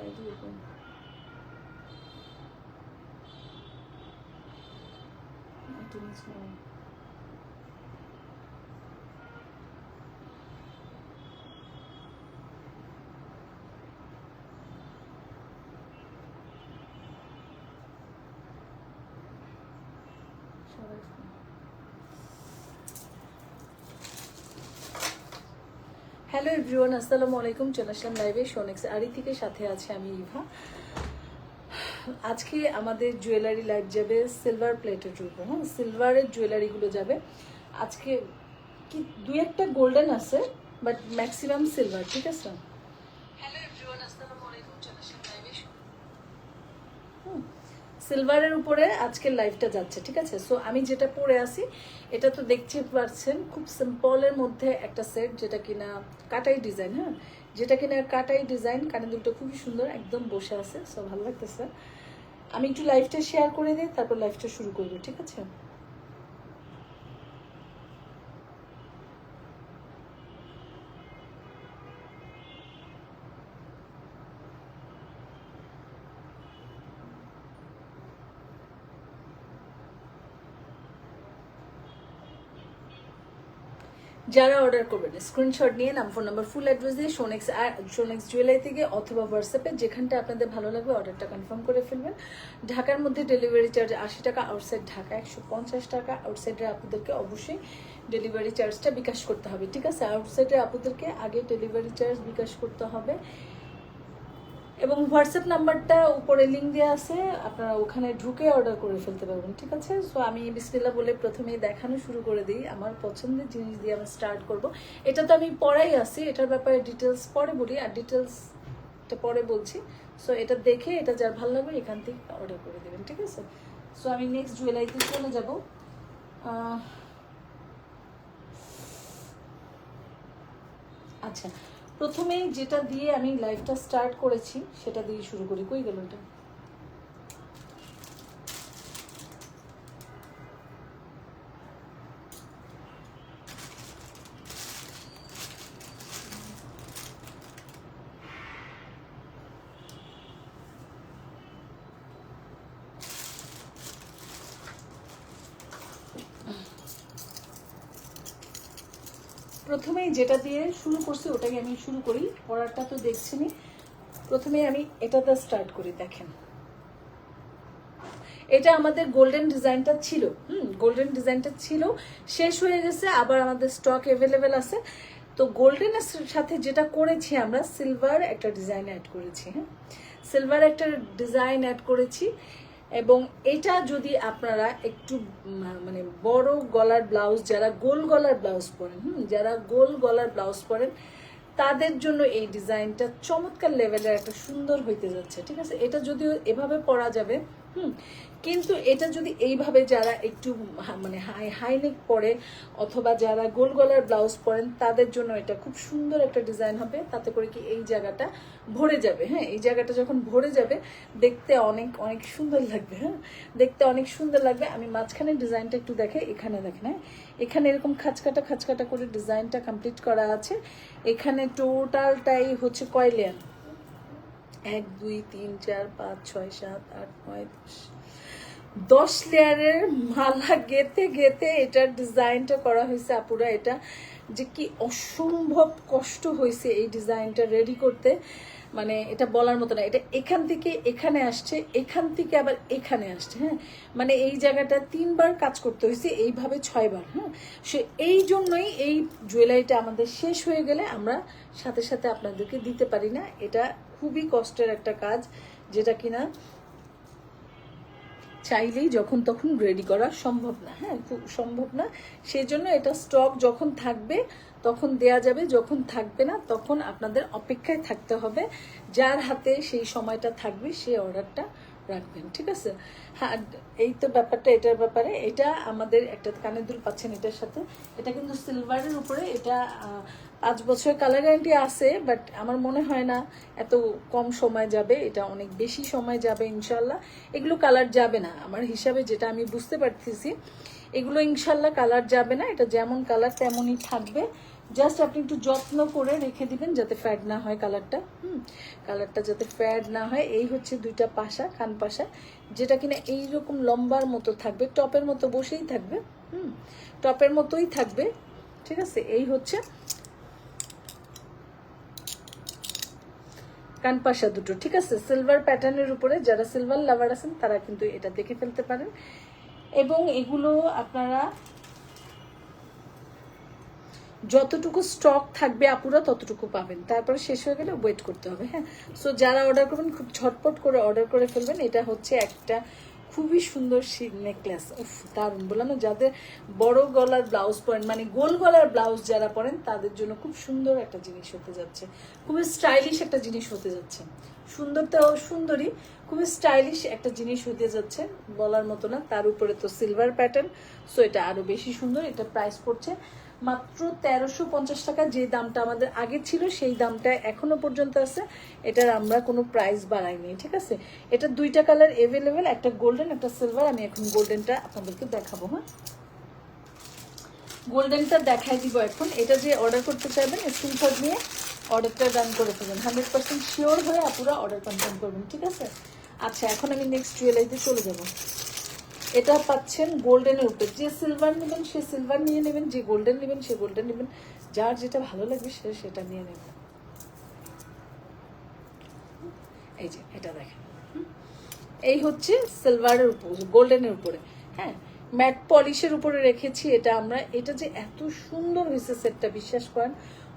ID open iTunes now. সবাই hello everyone আসসালামু আলাইকুম চলে আসলাম লাইভে সোনেক্স আরি থেকে সাথে আছে আমি ইভা। আজকে আমাদের জুয়েলারি লাইভ যাবে সিলভার প্লেটের উপর হ্যাঁ সিলভারের জুয়েলারিগুলো যাবে। আজকে কি দুই একটা গোল্ডেন আছে বাট ম্যাক্সিমাম সিলভার ঠিক আছে? হ্যালো এভরিওয়ান আসসালামু আলাইকুম চলে আসলাম লাইভে সিলভারের উপরে আজকের লাইফটা যাচ্ছে, ঠিক আছে? সো আমি যেটা পরে আসি এটা তো দেখছি পারছেন খুব সিম্পলের মধ্যে একটা সেট যেটা কিনা কাটাই ডিজাইন হ্যাঁ? যেটা কিনা কাটাই ডিজাইন কানে দুটো খুবই সুন্দর, একদম বসে আছে সো ভালো লাগতেছে। আমি একটু লাইফটা শেয়ার করে দিই, তারপর লাইফটা শুরু করব, ঠিক আছে? যারা অর্ডার করবেন স্ক্রিনশট নিয়ে নাম ফোন নাম্বার ফুল অ্যাড্রেস দিয়ে সোনেক্স সোনেক্স জুয়েলারি থেকে অথবা হোয়াটসঅ্যাপে যেখানটা আপনাদের ভালো লাগবে অর্ডারটা কনফার্ম করে ফেলবেন। ঢাকার মধ্যে ডেলিভারি চার্জ আশি টাকা আউটসাইড ঢাকা একশো পঞ্চাশ টাকা আউটসাইডে আপনাদেরকে অবশ্যই ডেলিভারি চার্জটা বিকাশ করতে হবে, ঠিক আছে? আউটসাইডে আপনাদেরকে আগে ডেলিভারি চার্জ বিকাশ করতে হবে। এবং হোয়াটসঅ্যাপ নাম্বারটা উপরে লিঙ্ক দেওয়া আছে, আপনারা ওখানে ঢুকে অর্ডার করে ফেলতে পারবেন, ঠিক আছে? সো আমি বিসমিল্লা বলে প্রথমেই দেখানো শুরু করে দিই, আমার পছন্দের জিনিস দিয়ে আমি স্টার্ট করব। এটা তো আমি পড়াই আছি, এটার ব্যাপারে ডিটেলস পরে বলি, আর ডিটেলসটা পরে বলছি। সো এটা দেখে, এটা যার ভালো লাগবে, এখান থেকে অর্ডার করে দেবেন, ঠিক আছে? সো আমি নেক্সট জুয়েলারিতে চলে যাব। আচ্ছা প্রথমেই যেটা দিয়ে আমি লাইফটা স্টার্ট করেছি সেটা দিয়ে শুরু করি। কই গেল এটা প্রথমেই যেটা দিয়ে শুরু করছি ওটাকে আমি শুরু করি। পড়ারটা তো দেখছেনি প্রথমে আমি এটাতে স্টার্ট করি, দেখেন। এটা আমাদের গোল্ডেন ডিজাইনটা ছিল। হুম গোল্ডেন ডিজাইনটা ছিল। শেষ হয়ে গেছে, আবার আমাদের স্টক অ্যাভেলেবেল আছে। তো গোল্ডেনের সাথে যেটা করেছি আমরা সিলভার একটা ডিজাইন অ্যাড করেছি হ্যাঁ? সিলভার একটা ডিজাইন অ্যাড করেছি। এবং এটা যদি আপনারা একটু মানে বড় গলার ব্লাউজ, যারা গোল গলার ব্লাউজ পরেন, হুম, যারা গোল গলার ব্লাউজ পরেন, তাদের জন্য এই ডিজাইনটা চমৎকার লেভেলের একটা সুন্দর হইতে যাচ্ছে, ঠিক আছে? এটা যদিও এভাবে পরা যাবে, হুম কিন্তু এটা যদি এইভাবে যারা একটু মানে হাই, হাইনেক পরে অথবা যারা গোল গলার ব্লাউজ পরেন, তাদের জন্য এটা খুব সুন্দর একটা ডিজাইন হবে। তাতে করে কি এই জায়গাটা ভরে যাবে হ্যাঁ? এই জায়গাটা যখন ভরে যাবে, দেখতে অনেক অনেক সুন্দর লাগবে হ্যাঁ? দেখতে অনেক সুন্দর লাগবে। আমি মাঝখানে ডিজাইনটা একটু দেখে, এখানে দেখেন হ্যাঁ? এখানে এরকম খাঁচকাটা খাঁচকাটা করে ডিজাইনটা কমপ্লিট করা আছে। এখানে টোটালটাই হচ্ছে কয় এক, দুই, তিন, চার, পাঁচ, ছয়, সাত, আট, নয়, দশ। দশ লেয়ারের মালা গেতে গেতে এটার ডিজাইনটা করা হয়েছে, আপুরা, এটা যে কি অসম্ভব কষ্ট হয়েছে এই ডিজাইনটা রেডি করতে। মানে এটা বলার মতো না, এটা এখান থেকে এখানে আসছে, এখান থেকে আবার এখানে আসছে হ্যাঁ? মানে এই জায়গাটা তিনবার কাজ করতে হয়েছে, এইভাবে ছয়বার হ্যাঁ? সে এই জন্যই এই জুয়েলারিটা আমাদের শেষ হয়ে গেলে আমরা সাথে সাথে আপনাদেরকে দিতে পারি না। এটা খুবই কষ্টের একটা কাজ, যেটা কিনা চাইলেই যখন তখন রেডি করা সম্ভব না হ্যাঁ সম্ভব না। সেই জন্য এটা স্টক যখন থাকবে, তখন দেয়া যাবে, যখন থাকবে না, তখন আপনাদের অপেক্ষায় থাকতে হবে। যার হাতে সেই সময়টা থাকবে সেই অর্ডারটা রাখবেন, ঠিক আছে? হ্যাঁ এই তো ব্যাপারটা, এটার ব্যাপারে, এটা আমাদের একটা কানের দুল পাচ্ছেন এটার সাথে। এটা কিন্তু সিলভারের উপরে, এটা পাঁচ বছর কালার গ্যারান্টি আছে বাট আমার মনে হয় না এত কম সময় যাবে, এটা অনেক বেশি সময় যাবে ইনশাল্লাহ এগুলো কালার যাবে না। আমার হিসাবে যেটা আমি বুঝতে পারতেছি, এগুলো ইনশাল্লাহ কালার যাবে না, এটা যেমন কালার তেমনই থাকবে। জাস্ট আপনি একটু যত্ন করে রেখে দিবেন যাতে ফ্যাড না হয় কালারটা হুম কালারটা যাতে ফ্যাড না হয়, এই হচ্ছে দুইটা পাশা কান পাশা, যেটা কিনা এইরকম লম্বার মতো থাকবে, টপের মতো বসেই থাকবে। হুম, টপের মতোই থাকবে, ঠিক আছে? এই হচ্ছে কানপাশা দুটো, ঠিক আছে? সিলভার প্যাটার্নের উপরে যারা সিলভার লাভার আছেন, তারা কিন্তু এটা দেখে ফেলতে পারেন। এবং এগুলো আপনারা যতটুকু স্টক থাকবে আপুরা ততটুকু পাবেন। তারপরে শেষ হয়ে গেলে ওয়েট করতে হবে হ্যাঁ? সো যারা অর্ডার করবেন, খুব ঝটপট করে অর্ডার করে ফেলবেন। এটা হচ্ছে একটা খুবই সুন্দর নেকলেস উফ, দারুণ। বললাম যাদের বড় গলার ব্লাউজ পরেন মানে গোল গলার ব্লাউজ যারা পরেন, তাদের জন্য খুব সুন্দর একটা জিনিস হতে যাচ্ছে। খুবই স্টাইলিশ একটা জিনিস হতে যাচ্ছে। সুন্দরটাও সুন্দরী খুবই স্টাইলিশ একটা জিনিস হতে যাচ্ছে, বলার মতো না। তার উপরে তো সিলভার প্যাটার্ন সো এটা আরও বেশি সুন্দর। এটা প্রাইস পড়ছে মাত্র তেরোশো পঞ্চাশ টাকা যে দামটা আমাদের আগে ছিল, সেই দামটা এখনও পর্যন্ত আছে। এটার আমরা কোনো প্রাইস বাড়াইনি, ঠিক আছে? এটা দুইটা কালার এভেলেবেল একটা গোল্ডেন একটা সিলভার আমি এখন গোল্ডেনটা আপনাদেরকে দেখাবো হ্যাঁ? গোল্ডেনটা দেখাই দিব এখন। এটা যে অর্ডার করতে চাইবেন স্ক্রিনশট নিয়ে অর্ডারটা ডান করে ফেলবেন। হান্ড্রেড পার্সেন্ট শিওর হয়ে আপুরা অর্ডার কনফার্ম করবেন, ঠিক আছে? আচ্ছা এখন আমি নেক্সট জুয়েলারিতে চলে যাব। এটা পাচ্ছেন গোল্ডেনের উপরে যে সিলভার নেবেন, সে সিলভার নিয়ে নেবেন, যে গোল্ডেন নেবেন, সে গোল্ডেন নেবেন। যার যেটা ভালো লাগবে, সে সেটা নিয়ে নেবেন এই যে, এটা দেখেন। এই হচ্ছে সিলভারের উপর গোল্ডেনের উপরে। হ্যাঁ ম্যাট পলিশের উপরে রেখেছি এটা আমরা। এটা যে এত সুন্দর হয়েছে সেটটা বিশ্বাস করেন,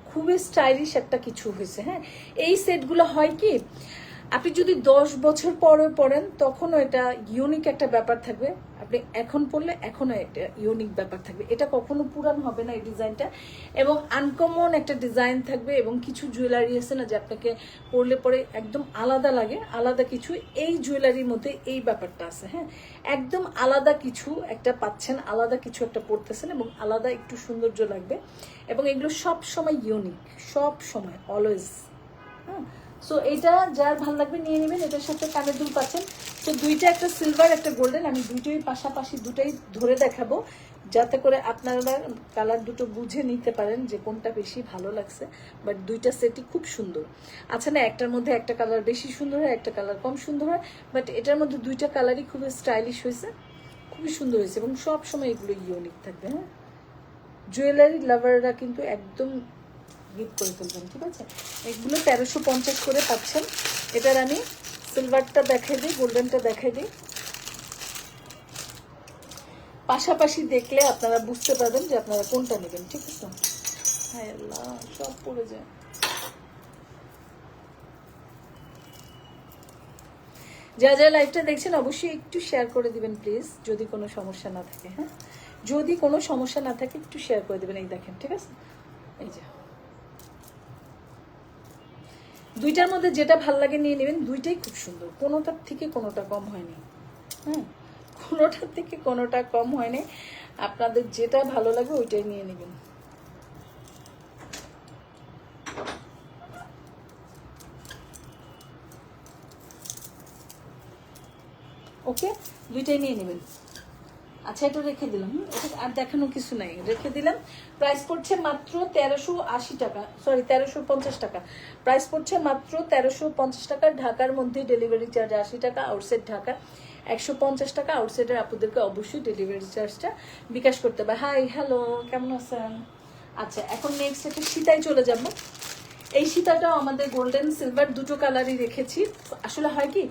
খুবই স্টাইলিশ একটা কিছু হয়েছে। হ্যাঁ এই সেটগুলো হয় কি আপনি যদি দশ বছর পরে পড়েন, তখনও এটা ইউনিক একটা ব্যাপার থাকবে। আপনি এখন পড়লে এখনও একটা ইউনিক ব্যাপার থাকবে। এটা কখনো পুরান হবে না এই ডিজাইনটা। এবং আনকমন একটা ডিজাইন থাকবে এবং কিছু জুয়েলারি আছে না যে আপনাকে পরলে পরে একদম আলাদা লাগে। আলাদা কিছু, এই জুয়েলারির মধ্যে এই ব্যাপারটা আছে হ্যাঁ? একদম আলাদা কিছু একটা পাচ্ছেন, আলাদা কিছু একটা পড়তেছেন এবং আলাদা একটু সৌন্দর্য লাগবে। এবং এগুলো সব সময় ইউনিক সব সময় অলওয়েজ হ্যাঁ? সো এটা যার ভালো লাগবে নিয়ে নেবেন, এটার সাথে কানের দুল পাচ্ছেন। তো দুইটা একটা সিলভার একটা গোল্ডেন আমি দুইটাই পাশাপাশি দুটাই ধরে দেখাবো, যাতে করে আপনারা কালার দুটো বুঝে নিতে পারেন যে কোনটা বেশি ভালো লাগছে। বাট দুইটা সেটই খুব সুন্দর। আচ্ছা না, একটার মধ্যে একটা কালার বেশি সুন্দর হয়, একটা কালার কম সুন্দর হয়, বাট এটার মধ্যে দুইটা কালারই খুবই স্টাইলিশ হয়েছে, খুবই সুন্দর হয়েছে, এবং সব সময় এগুলো ইউনিক থাকবে হ্যাঁ। জুয়েলারি লাভাররা কিন্তু একদম গিফট করে ফেলবেন, ঠিক আছে? এগুলো তেরোশো পঞ্চাশ করে পাচ্ছেন। এটার আমি সিলভারটা দেখাই দিই গোল্ডেনটা দেখাই দিই। পাশাপাশি দেখলে আপনারা বুঝতে পারবেন যে আপনারা কোনটা নেবেন, ঠিক আছে? সব পড়ে যায়। যা যা লাইভটা দেখছেন, অবশ্যই একটু শেয়ার করে দিবেন প্লিজ যদি কোনো সমস্যা না থাকে হ্যাঁ? যদি কোনো সমস্যা না থাকে, একটু শেয়ার করে দেবেন, এই দেখেন, ঠিক আছে? এই যে। দুইটার মধ্যে যেটা ভালো লাগে নিয়ে নেবেন, দুইটাই খুব সুন্দর। কোনোটার থেকে কোনোটা কম হয়নি। হ্যাঁ কোনোটার থেকে কোনোটা কম হয়নি। আপনাদের যেটা ভালো লাগে ওইটাই নিয়ে নেবেন। ওকে? দুইটাই নিয়ে নেবেন। আচ্ছা এটা রেখে দিলাম? এটা আর দেখানো কিছু নাই। রেখে দিলাম। প্রাইস পড়ছে মাত্র তেরোশো আশি টাকা সরি তেরোশো পঞ্চাশ টাকা। প্রাইস পড়ছে মাত্র তেরোশো পঞ্চাশ টাকা, ঢাকার মধ্যে ডেলিভারি চার্জ আশি টাকা আউটসাইড ঢাকা একশো পঞ্চাশ টাকা আউটসাইডের আপুদেরকে অবশ্যই ডেলিভারি চার্জটা বিকাশ করতে হবে। হাই হ্যালো কেমন আছেন? আচ্ছা এখন নেক্সট একটা সীতায় চলে যাব। এই সীতাটাও আমাদের গোল্ডেন সিলভার দুটো কালারই রেখেছি। আসলে হয় কি,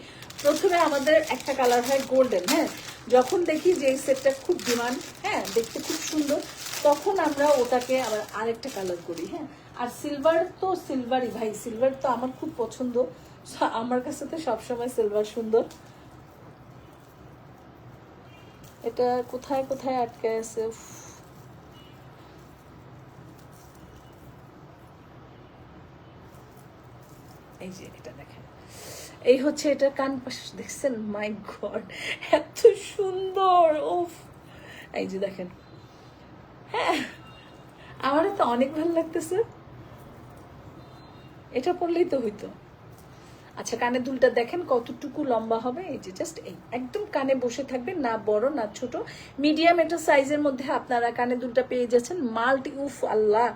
প্রথমে আমাদের একটা কালার হয় গোল্ডেন হ্যাঁ? যখন দেখি যে এই সেটটা খুব ডিমান্ড হ্যাঁ দেখতে খুব সুন্দর, তখন আমরা ওটাকে আবার আরেকটা কালার করি হ্যাঁ। আর সিলভার তো সিলভারই ভাই, সিলভার তো আমার খুব পছন্দ। আমার কাছে তো সবসময় সিলভার সুন্দর। এটা কোথায় কোথায় আটকে আছে? এই যে এটা এই হচ্ছে এটা কান পাশ, দেখছেন? মাই গড এত সুন্দর, উফ। এই যে দেখেন। হ্যাঁ আমার তো অনেক ভালো লাগতেছে। এটা পড়লেই তো হইতো। আচ্ছা কানের দুলটা দেখেন কতটুকু লম্বা হবে, এই যে জাস্ট এই। একদম কানে বসে থাকবে, না বড়, না ছোট। মিডিয়াম একটা সাইজের মধ্যে আপনারা কানের দুলটা পেয়ে যাচ্ছেন। মাল্টি, উফ আল্লাহ,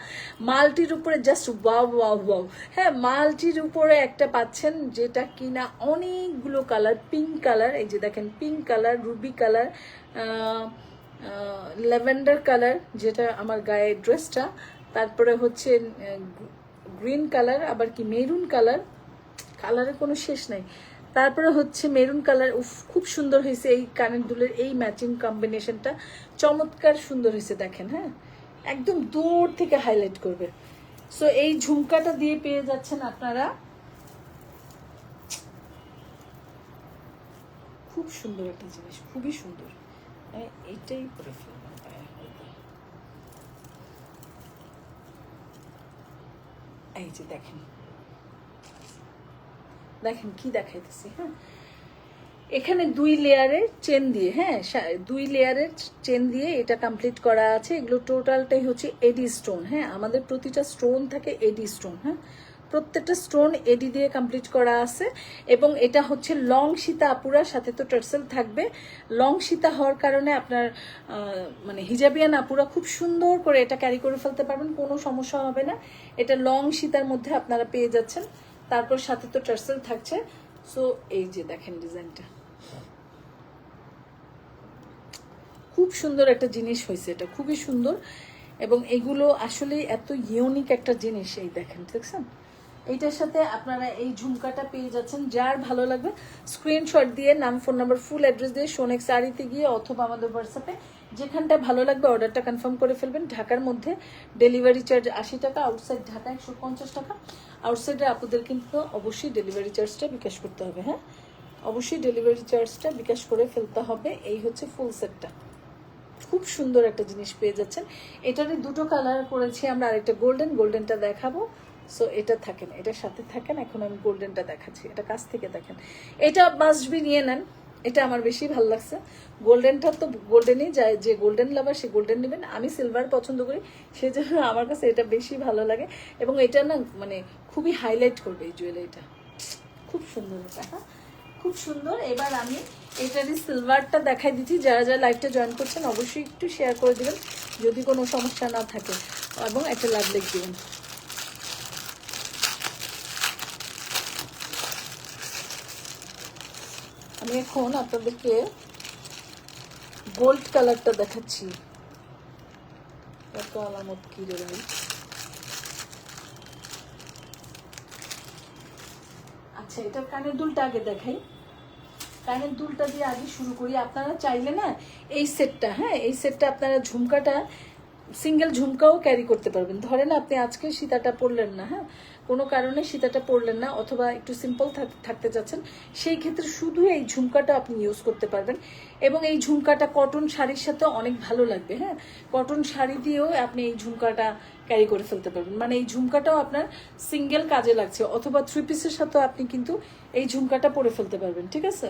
মাল্টির উপরে জাস্ট ওয়াও ওয়াও ওয়াও হ্যাঁ মাল্টির উপরে একটা পাচ্ছেন যেটা কিনা অনেকগুলো কালার পিঙ্ক কালার, এই যে দেখেন pink colour ruby colour lavender colour, যেটা আমার গায়ের ড্রেসটা তারপরে হচ্ছে গ্রিন কালার, আবার কি মেরুন কালার। কালারের কোনো শেষ নাই। তারপরে হচ্ছে মেরুন কালার, উফ, খুব সুন্দর হয়েছে এই কানের দুলের এই ম্যাচিং কম্বিনেশনটা। চমৎকার সুন্দর হয়েছে, দেখেন হ্যাঁ? একদম দূর থেকে হাইলাইট করবে। সো এই ঝুমকাটা দিয়ে পেয়ে যাচ্ছেন আপনারা। খুব সুন্দর একটা জিনিস, খুবই সুন্দর। পায়ে হয়তো। এই যে, দেখেন। দেখেন কি দেখাইতেছি হ্যাঁ? এখানে দুই লেয়ারের চেন দিয়ে হ্যাঁ দুই লেয়ারের চেন দিয়ে এটা কমপ্লিট করা আছে। এগুলো টোটালটাই হচ্ছে এডি স্টোন হ্যাঁ? আমাদের প্রতিটা স্টোন থাকে এডি স্টোন হ্যাঁ? প্রত্যেকটা স্টোন এডি দিয়ে কমপ্লিট করা আছে এবং এটা হচ্ছে লং সীতা আপুরা, সাথে তো টার্সেল থাকবে। লং সীতা হওয়ার কারণে আপনার মানে হিজাবিয়ান আপুরা খুব সুন্দর করে এটা ক্যারি করে ফেলতে পারবেন, কোনো সমস্যা হবে না। এটা লং সীতার মধ্যে আপনারা পেয়ে যাচ্ছেন। তারপর সাথে তো টার্সেল থাকছে। সো এই যে দেখেন ডিজাইনটা খুব সুন্দর একটা জিনিস হয়েছে এটা, খুবই সুন্দর। এবং এগুলো আসলে এত ইউনিক একটা জিনিস, এই দেখেন, দেখছেন? এইটার সাথে আপনারা এই ঝুমকাটা পেয়ে যাচ্ছেন, যার ভালো লাগবে স্ক্রিনশট দিয়ে নাম ফোন নাম্বার ফুল অ্যাড্রেস দিয়ে সোনেক শাড়িতে গিয়ে অথবা আমাদের হোয়াটসঅ্যাপে যেখানটা ভালো লাগবে অর্ডারটা কনফার্ম করে ফেলবেন। ঢাকার মধ্যে ডেলিভারি চার্জ আশি টাকা, আউটসাইড ঢাকা একশো পঞ্চাশ টাকা। আউটসাইডে আপনাদের কিন্তু অবশ্যই ডেলিভারি চার্জটা বিকাশ করতে হবে হ্যাঁ? অবশ্যই ডেলিভারি চার্জটা বিকাশ করে ফেলতে হবে। এই হচ্ছে ফুল সেটটা। খুব সুন্দর একটা জিনিস পেয়ে যাচ্ছেন। এটারই দুটো কালার করেছি আমরা, আরেকটা গোল্ডেন, গোল্ডেনটা দেখাবো। সো এটা থাকেন, এটার সাথে থাকেন, এখন আমি গোল্ডেনটা দেখাচ্ছি, এটা কাছ থেকে দেখেন। এটা মাস্ট বি নিয়ে নেন। এটা আমার বেশি ভালো লাগছে। গোল্ডেনটা তো গোল্ডেনই যায় যে গোল্ডেন লাভার সে গোল্ডেন নেবেন। আমি সিলভার পছন্দ করি সেই জন্য আমার কাছে এটা বেশি ভালো লাগে। এবং এটা না মানে খুবই হাইলাইট করবে এই জুয়েলারিটা খুব সুন্দর এটা হ্যাঁ? খুব সুন্দর। এবার আমি এটারই সিলভারটা দেখাই দিচ্ছি, যারা যারা লাইভটা জয়েন করছেন, অবশ্যই একটু শেয়ার করে দেবেন, যদি কোনো সমস্যা না থাকে। এবং একটা লাভ দেবেন। আমি এখন আপনাদেরকে গোল্ড কালারটা দেখাচ্ছি। এত আলামত কি রে আচ্ছা এটা কানের দুলটা আগে দেখাই। কানের দুলটা দিয়ে আগে শুরু করি। আপনারা চাইলে না, এই সেটটা হ্যাঁ এই সেটটা আপনারা ঝুমকাটা সিঙ্গেল ঝুমকাও ক্যারি করতে পারবেন। ধরেন আপনি আজকে সীতাটা পরলেন না হ্যাঁ কোনো কারণে সীতাটা পরলেন না অথবা একটু সিম্পল থাকতে চাচ্ছেন সেই ক্ষেত্রে শুধু এই ঝুমকাটা আপনি ইউজ করতে পারবেন। এবং এই ঝুমকাটা কটন শাড়ির সাথে অনেক ভালো লাগবে হ্যাঁ? কটন শাড়ি দিয়েও আপনি এই ঝুমকাটা ক্যারি করে ফেলতে পারবেন। মানে এই ঝুমকাটাও আপনার সিঙ্গেল কাজে লাগছে, অথবা থ্রি পিসের সাথেও আপনি কিন্তু এই ঝুমকাটা পরে ফেলতে পারবেন, ঠিক আছে?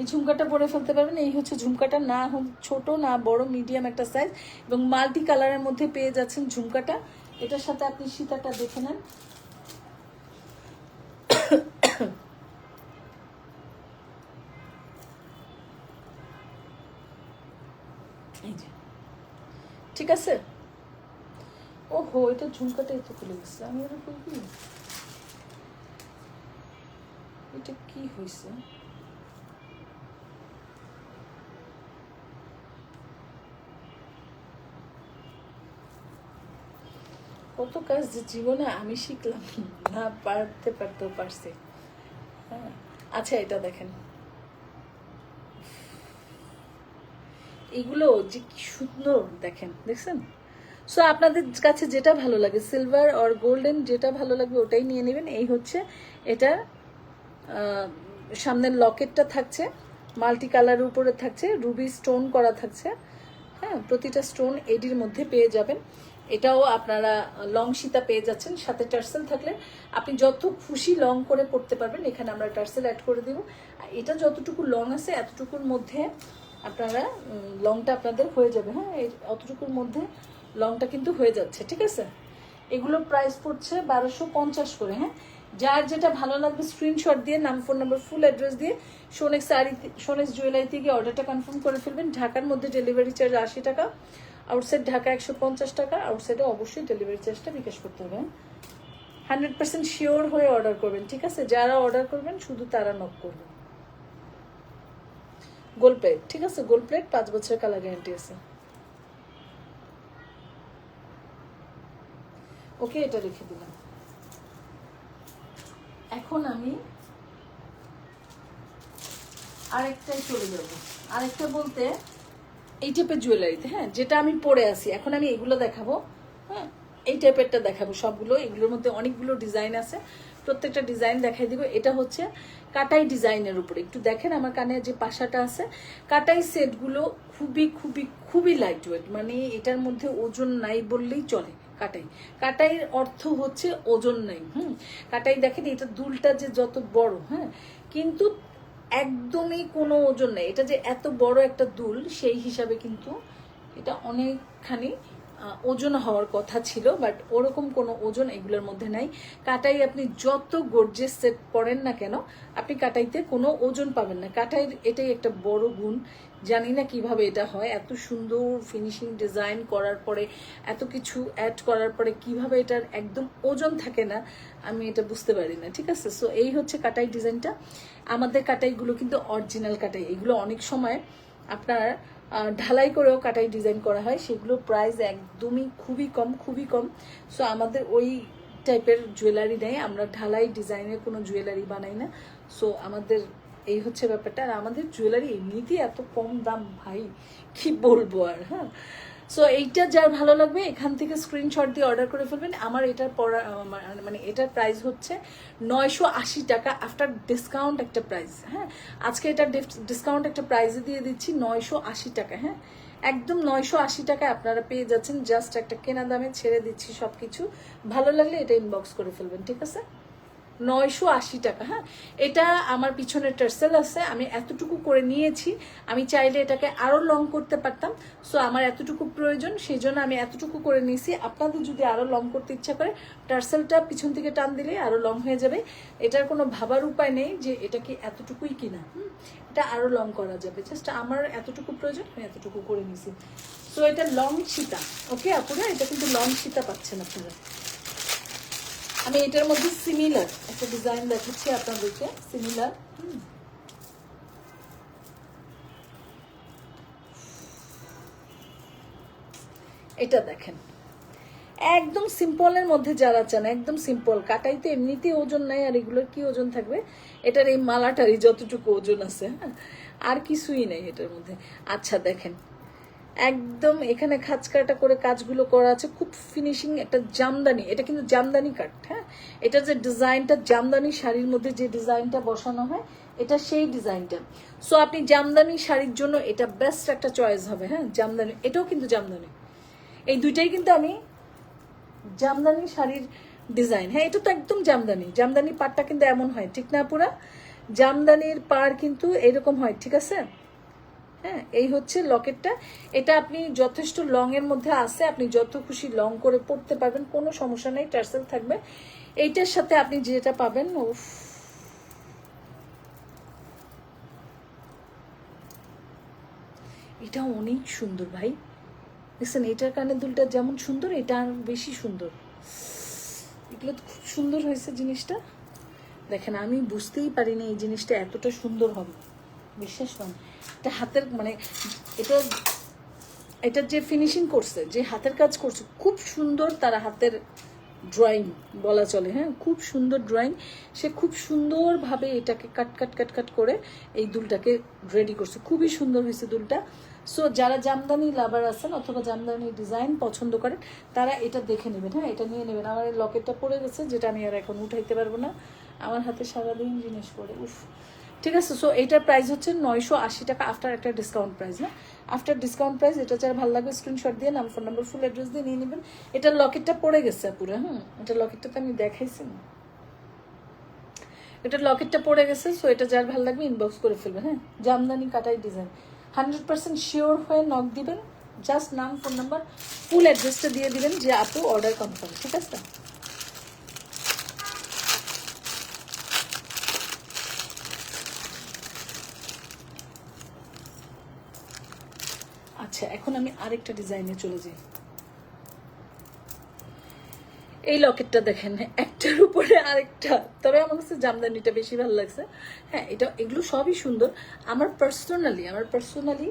এই ঝুমকাটা পরে ফেলতে পারবেন। এই হচ্ছে ঝুমকাটা, না ছোট, না বড় মিডিয়াম একটা সাইজ এবং মাল্টি কালারের মধ্যে পেয়ে যাচ্ছেন ঝুমকাটা। এটার সাথে আপনি সীতাটা দেখে নেন। ঠিক আছে? ও হো এটা ঝুমকাটা এত খুলে গেছে। আমি ওটা করবি এটা কি হয়েছে কত কাজ যে জীবনে আমি শিখলাম, না পারতে পারতেও পারছে। হ্যাঁ আচ্ছা এটা দেখেন। এগুলো যে কি সুন্দর, দেখেন, দেখছেন? সো আপনাদের কাছে যেটা ভালো লাগে সিলভার আর গোল্ডেন যেটা ভালো লাগবে ওটাই নিয়ে নেবেন। এই হচ্ছে এটা সামনের লকেটটা থাকছে মাল্টি কালারের উপরে থাকছে রুবি স্টোন করা থাকছে। হ্যাঁ প্রতিটা স্টোন এডির মধ্যে পেয়ে যাবেন। এটাও আপনারা লং সীতা পেয়ে যাচ্ছেন, সাথে টার্সেল থাকলে। আপনি যত খুশি লং করে পড়তে পারবেন, এখানে আমরা টার্সেল অ্যাড করে দেব। আর এটা যতটুকু লং আছে, এতটুকুর মধ্যে আপনারা লংটা আপনাদের হয়ে যাবে। হ্যাঁ অতটুকুর মধ্যে লংটা কিন্তু হয়ে যাচ্ছে, ঠিক আছে? এগুলো প্রাইস পড়ছে বারোশো পঞ্চাশ করে হ্যাঁ? যার যেটা ভালো লাগবে স্ক্রিনশট দিয়ে, নাম ফোন নাম্বার ফুল অ্যাড্রেস দিয়ে সোনেক্স শাড়ি সোনেক্স জুয়েলারি থেকে অর্ডারটা কনফার্ম করে ফেলবেন। ঢাকার মধ্যে ডেলিভারি চার্জ আশি টাকা। আউটসাইড ঢাকা একশো পঞ্চাশ টাকা আউটসাইডে অবশ্যই ডেলিভারি চার্জটা বিকাশ করতে হবে। হান্ড্রেড পার্সেন্ট শিওর হয়ে অর্ডার করবেন, ঠিক আছে? যারা অর্ডার করবেন, শুধু তারা নক করবেন। গোল প্লেট ঠিক আছে? গোল প্লেট পাঁচ বছরের কালার গ্যারান্টি আছে। ওকে এটা রেখে দিলাম। এখন আমি আরেকটাই চলে যাব। আরেকটা বলতে এই টাইপের জুয়েলারিতে হ্যাঁ যেটা আমি পরে আছি, এখন আমি এগুলো দেখাবো হ্যাঁ এই টাইপেরটা দেখাবো সবগুলো, এগুলোর মধ্যে অনেকগুলো ডিজাইন আছে, প্রত্যেকটা ডিজাইন দেখাই দিব, এটা হচ্ছে কাটাই ডিজাইনের উপরে, একটু দেখেন আমার কানে যে পাশাটা আছে, কাটাই সেটগুলো খুবই খুবই খুবই লাইট ওয়েট মানে এটার মধ্যে ওজন নাই বললেই চলে কাটাই, কাটাইয়ের অর্থ হচ্ছে ওজন নাই, হুম, কাটাই দেখেন, এটা দুলটা যে যত বড় হ্যাঁ কিন্তু একদমই কোনো ওজন নেই। এটা যে এত বড় একটা দুল, সেই হিসাবে কিন্তু এটা অনেকখানি ওজন হওয়ার কথা ছিল বাট ওরকম কোনো ওজন এগুলোর মধ্যে নাই। কাটাই আপনি যত গর্জেস সেট পরেন না কেন, আপনি কাটাইতে কোনো ওজন পাবেন না। কাটাইয়ের এটাই একটা বড় গুণ। জানি না কীভাবে এটা হয়। এত সুন্দর ফিনিশিং ডিজাইন করার পরে, এত কিছু অ্যাড করার পরে কীভাবে এটার একদম ওজন থাকে না, আমি এটা বুঝতে পারি না, ঠিক আছে? সো এই হচ্ছে কাটাই ডিজাইনটা আমাদের কাটাইগুলো কিন্তু অরিজিনাল কাটাই। এগুলো অনেক সময় আপনার ঢালাই করেও কাটাই ডিজাইন করা হয় সেগুলো প্রাইস একদমই খুবই কম খুবই কম। সো আমাদের ওই টাইপের জুয়েলারি নেই, আমরা ঢালাই ডিজাইনের কোনো জুয়েলারি বানাই না। সো আমাদের এই হচ্ছে ব্যাপারটা। আর আমাদের জুয়েলারি এমনিতেই এত কম দাম, ভাই, কি বলব আর হ্যাঁ? সো এইটা যার ভালো লাগবে, এখান থেকে স্ক্রিনশট দিয়ে অর্ডার করে ফেলবেন। আমার এটার পড়া মানে এটার প্রাইস হচ্ছে নয়শো আশি টাকা আফটার ডিসকাউন্ট একটা প্রাইস হ্যাঁ? আজকে এটা ডিসকাউন্ট একটা প্রাইসে দিয়ে দিচ্ছি নয়শো আশি টাকা হ্যাঁ? একদম নয়শো আশি টাকায় আপনারা পেয়ে যাচ্ছেন জাস্ট একটা কেনা দামে ছেড়ে দিচ্ছি সব কিছু ভালো লাগলে এটা ইনবক্স করে ফেলবেন, ঠিক আছে? নয়শো আশি টাকা হ্যাঁ? এটা আমার পিছনে টার্সেল আছে, আমি এতটুকু করে নিয়েছি। আমি চাইলে এটাকে আরও লং করতে পারতাম। সো আমার এতটুকু প্রয়োজন সেই জন্য আমি এতটুকু করে নিয়েছি। আপনাদের যদি আরও লং করতে ইচ্ছা করে, টার্সেলটা পিছন থেকে টান দিলে আরও লং হয়ে যাবে। এটার কোনো ভাবার উপায় নেই যে এটা কি এতটুকুই কিনা এটা আরও লং করা যাবে। জাস্ট আমার এতটুকু প্রয়োজন, আমি এতটুকু করে নিয়েছি। সো এটা লং সীতা ওকে আপুরা? এটা কিন্তু লং সীতা পাচ্ছেন আপনারা। আমি এটার মধ্যে সিমিলার একটা ডিজাইন দেখাচ্ছি আপনাদেরকে সিমিলার এটা দেখেন। একদম সিম্পলের মধ্যে যারা চান, একদম সিম্পল কাটাইতে এমনিতেই ওজন নাই আর এগুলোর কি ওজন থাকবে? এটার এই মালাটারই যতটুকু ওজন আছে হ্যাঁ? আর কিছুই নেই এটার মধ্যে। আচ্ছা দেখেন। একদম এখানে খাঁচকাটা করে কাজগুলো করা আছে। খুব ফিনিশিং একটা জামদানি। এটা কিন্তু জামদানি কাট হ্যাঁ? এটা যে ডিজাইনটা জামদানি শাড়ির মধ্যে যে ডিজাইনটা বসানো হয়, এটা সেই ডিজাইনটা। সো আপনি জামদানি শাড়ির জন্য এটা বেস্ট একটা চয়েস হবে হ্যাঁ? জামদানি, এটাও কিন্তু জামদানি। এই দুইটাই কিন্তু আমি জামদানি শাড়ির ডিজাইন হ্যাঁ? এটা তো একদম জামদানি। জামদানি পাড়টা কিন্তু এমন হয়, ঠিক না পুরা? জামদানির পার কিন্তু এরকম হয়, ঠিক আছে? হ্যাঁ এই হচ্ছে লকেটটা। এটা আপনি যথেষ্ট লং এর মধ্যে আছে, আপনি যত খুশি লং করে পড়তে পারবেন, কোনো সমস্যা নেই, টার্সেল থাকবে। এইটার সাথে আপনি যেটা পাবেন এটা অনেক সুন্দর ভাই। দেখছেন, এটার কানে দুলটা যেমন সুন্দর, এটা আর বেশি সুন্দর। এগুলো তো খুব সুন্দর হয়েছে জিনিসটা। দেখেন, আমি বুঝতেই পারিনি এই জিনিসটা এতটা সুন্দর হবে। বিশ্বাস করেন এটা হাতের মানে এটা এটা যে ফিনিশিং করছে, যে হাতের কাজ করছে, খুব সুন্দর তারা হাতের ড্রয়িং বলা চলে হ্যাঁ? খুব সুন্দর ড্রয়িং সে খুব সুন্দরভাবে এটাকে কাট কাট কাট কাট করে এই দুলটাকে রেডি করছে। খুবই সুন্দর হয়েছে দুলটা। সো যারা জামদানি লাভার আছেন অথবা জামদানি ডিজাইন পছন্দ করেন, তারা এটা দেখে নেবেন হ্যাঁ? এটা নিয়ে নেবেন। আমার এই লকেটটা পড়ে গেছে, যেটা আমি আর এখন উঠাইতে পারব না। আমার হাতে সারাদিন জিনিস পড়ে, উফ। ঠিক আছে? সো এইটার প্রাইস হচ্ছে নয়শো আশি টাকা আফটার একটা ডিসকাউন্ট প্রাইস হ্যাঁ? আফটার ডিসকাউন্ট প্রাইস এটা যারা ভালো লাগবে স্ক্রিনশট দিয়ে নাম ফোন নাম্বার ফুল অ্যাড্রেস দিয়ে নিয়ে নেবেন। এটার লকেটটা পড়ে গেছে পুরো, হুম? এটা লকেটটা তো আমি দেখাইছি। না এটার লকেটটা পড়ে গেছে সো এটা যার ভালো লাগবে ইনবক্স করে ফেলবেন হ্যাঁ? জামদানি কাটাই ডিজাইন হান্ড্রেড পার্সেন্ট শিওর হয়ে নক দিবেন জাস্ট নাম ফোন নাম্বার ফুল অ্যাড্রেসটা দিয়ে দিবেন যে, আপু অর্ডার কনফার্ম ঠিক আছে? আচ্ছা এখন আমি আরেকটা ডিজাইনে চলে যাই। এই লকেটটা দেখেন, একটার উপরে আরেকটা। তবে আমার কাছে জামদানিটা বেশি ভালো লাগছে। হ্যাঁ এটা এগুলো সবই সুন্দর। আমার পার্সোনালি আমার পার্সোনালি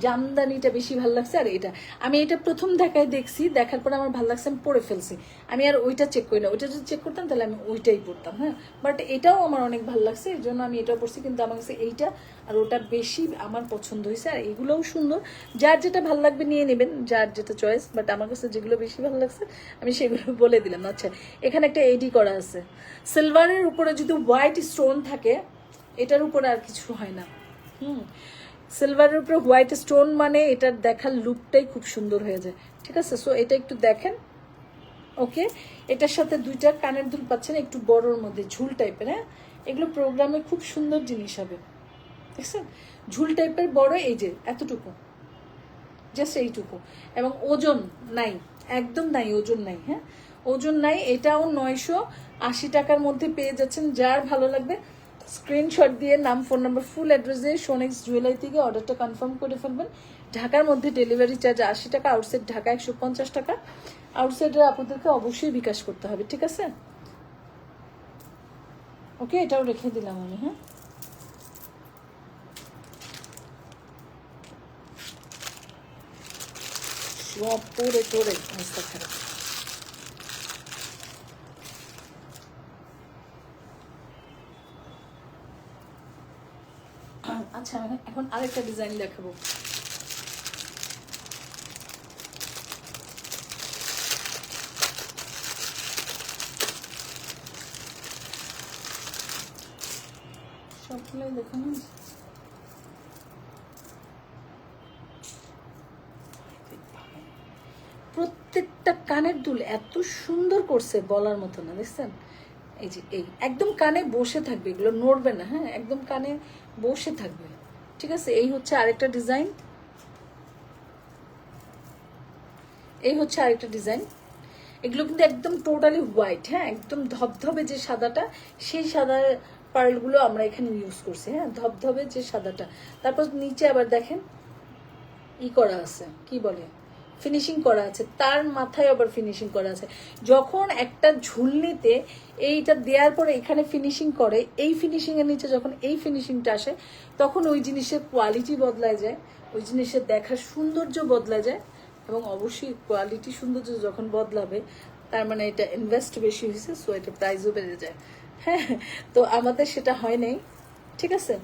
জামদানিটা বেশি ভালো লাগছে আর এটা। আমি এটা প্রথম দেখায় দেখছি, দেখার পরে আমার ভালো লাগছে, আমি পরে ফেলছি। আমি আর ওইটা চেক করি না। ওইটা যদি চেক করতাম, তাহলে আমি ওইটাই পরতাম হ্যাঁ? বাট এটাও আমার অনেক ভালো লাগছে, এই জন্য আমি এটাও পরছি, কিন্তু আমার কাছে এইটা আর ওটা বেশি আমার পছন্দ হয়েছে, আর এগুলোও সুন্দর। যার যেটা ভালো লাগবে নিয়ে নেবেন, যার যেটা চয়েস বাট আমার কাছে যেগুলো বেশি ভালো লাগছে, আমি সেগুলো বলে দিলাম। আচ্ছা এখানে একটা এডি করা আছে। সিলভারের উপরে যদি হোয়াইট স্টোন থাকে, এটার উপরে আর কিছু হয় না। হুম সিলভারের উপরে হোয়াইট স্টোন মানে এটার দেখার লুকটাই খুব সুন্দর হয়ে যায়। ঠিক আছে? সো এটা একটু দেখেন। ওকে এটার সাথে দুইটা কানের দুল পাচ্ছেন, একটু বড়োর মধ্যে, ঝুল টাইপের হ্যাঁ? এগুলো প্রোগ্রামে খুব সুন্দর জিনিস হবে। দেখছেন ঝুল টাইপের বড়, এই যে, এতটুকু। জাস্ট এইটুকু। এবং ওজন নাই, একদম নাই, ওজন নাই হ্যাঁ? ওজন নাই, এটাও নয়শো আশি টাকার মধ্যে পেয়ে যাচ্ছেন, যার ভালো লাগবে স্ক্রিনশট দিয়ে নাম, ফোন নাম্বার ফুল অ্যাড্রেস দিয়ে সোনেক্স জুয়েলারি থেকে অর্ডারটা কনফার্ম করে ফেলবেন। ঢাকার মধ্যে ডেলিভারি চার্জ আশি টাকা আউটসাইড ঢাকা একশো পঞ্চাশ টাকা। আউটসাইডে আপনাদেরকে অবশ্যই বিকাশ করতে হবে, ঠিক আছে? ওকে এটাও রেখে দিলাম আমি হ্যাঁ? সব পরে টরে অবস্থা খারাপ। আচ্ছা এখন আরেকটা ডিজাইন দেখাবো। প্রত্যেকটা কানের দুল এত সুন্দর করছে বলার মতো না, দেখছেন? এই যে, এই, একদম কানে বসে থাকবে, এগুলো নড়বে না হ্যাঁ? একদম কানে বসে থাকবে। ঠিক আছে? এই হচ্ছে আরেকটা ডিজাইন। এই হচ্ছে আরেকটা ডিজাইন। এগুলো কিন্তু একদম টোটালি হোয়াইট হ্যাঁ? একদম ধবধবে যে সাদাটা, সেই সাদা পার্লগুলো আমরা এখানে ইউজ করছি হ্যাঁ? ধবধবে যে সাদাটা। তারপর নিচে আবার দেখেন, ই করা আছে, কি বলে? ফিনিশিং করা আছে, তার মাথায় আবার ফিনিশিং করা আছে। যখন একটা ঝুলনিতে এইটা দেওয়ার পরে এখানে ফিনিশিং করে, এই ফিনিশিং এর নিচে যখন এই ফিনিশিংটা আসে, তখন ওই জিনিসের কোয়ালিটি বদলায় যায়, ওই জিনিসের দেখার সৌন্দর্য বদলা যায় এবং অবশ্যই কোয়ালিটি সৌন্দর্য যখন বদলাবে, তার মানে এটা ইনভেস্ট বেশি হয়েছে সো এটা প্রাইসও বেড়ে যায়। হ্যাঁ তো আমাদের সেটা হয় নাই, ঠিক আছে?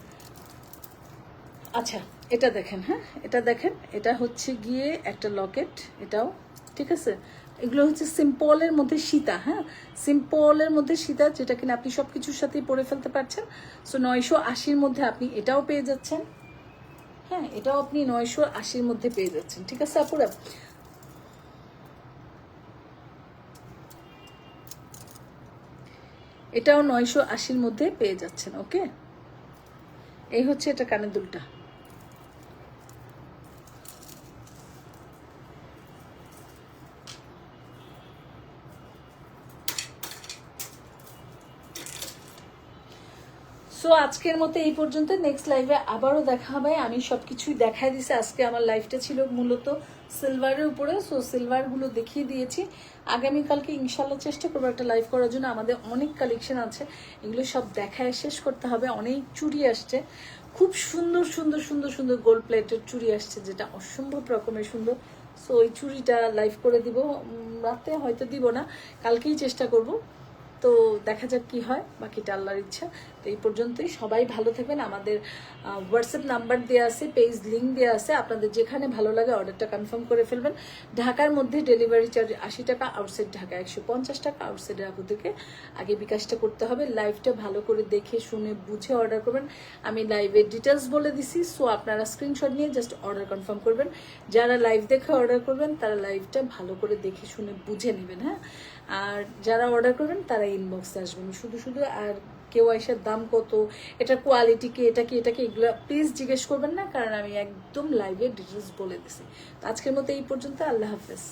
আচ্ছা। এটা দেখেন হ্যাঁ? এটা দেখেন, এটা হচ্ছে গিয়ে একটা লকেট, এটাও, ঠিক আছে? এগুলো হচ্ছে সিম্পলের মধ্যে সীতা হ্যাঁ? সিম্পলের মধ্যে সীতা, যেটা কিনা আপনি সব কিছুর সাথেই পরে ফেলতে পারছেন। সো নয়শো আশির মধ্যে আপনি এটাও পেয়ে যাচ্ছেন। হ্যাঁ এটাও আপনি নয়শো আশির মধ্যে পেয়ে যাচ্ছেন, ঠিক আছে, আপুরা? এটাও নয়শো আশির মধ্যে পেয়ে যাচ্ছেন, ওকে? এই হচ্ছে এটা কানের দুলটা। সো আজকের মতো এই পর্যন্ত। নেক্সট লাইভে আবারও দেখা হবে। আমি সব কিছুই দেখাই দিছি। আজকে আমার লাইফটা ছিল মূলত সিলভারের উপরে। সো সিলভারগুলো দেখিয়ে দিয়েছি। আগামীকালকে ইনশাল্লাহ চেষ্টা করব একটা লাইভ করার জন্য। আমাদের অনেক কালেকশন আছে। এগুলো সব দেখায় শেষ করতে হবে। অনেক চুরি আসছে। খুব সুন্দর সুন্দর সুন্দর সুন্দর গোল্ড প্লেটের চুড়ি আসছে, যেটা অসম্ভব রকমের সুন্দর। সো ওই চুড়িটা লাইভ করে দিব। রাতে হয়তো দিব না। কালকেই চেষ্টা করব। তো দেখা যাক কি হয়, বাকিটা আল্লাহর ইচ্ছা। তো এই পর্যন্তই। সবাই ভালো থাকবেন। আমাদের হোয়াটসঅ্যাপ নাম্বার দেওয়া আছে পেজ লিঙ্ক দেওয়া আছে। আপনাদের যেখানে ভালো লাগে অর্ডারটা কনফার্ম করে ফেলবেন। ঢাকার মধ্যে ডেলিভারি চার্জ আশি টাকা আউটসাইড ঢাকা একশো পঞ্চাশ টাকা আউটসাইডের আপনাদেরকে আগে বিকাশটা করতে হবে। লাইভটা ভালো করে দেখে, শুনে, বুঝে অর্ডার করবেন। আমি লাইভের ডিটেলস বলে দিছি সো আপনারা স্ক্রিনশট নিয়ে জাস্ট অর্ডার কনফার্ম করবেন। যারা লাইভ দেখে অর্ডার করবেন, তারা লাইভটা ভালো করে দেখে, শুনে, বুঝে নেবেন হ্যাঁ? আর যারা অর্ডার করবেন, তারা ইনবক্সে আসবেন। শুধু শুধু আর কেউ আইসার দাম কত, এটা কোয়ালিটি কি, এটা কি এটা কি, এগুলো প্লিজ জিজ্ঞেস করবেন না, কারণ আমি একদম লাইভে ডিটেলস বলে দিছি। তো আজকের মতো এই পর্যন্ত, আল্লাহ হাফেজ।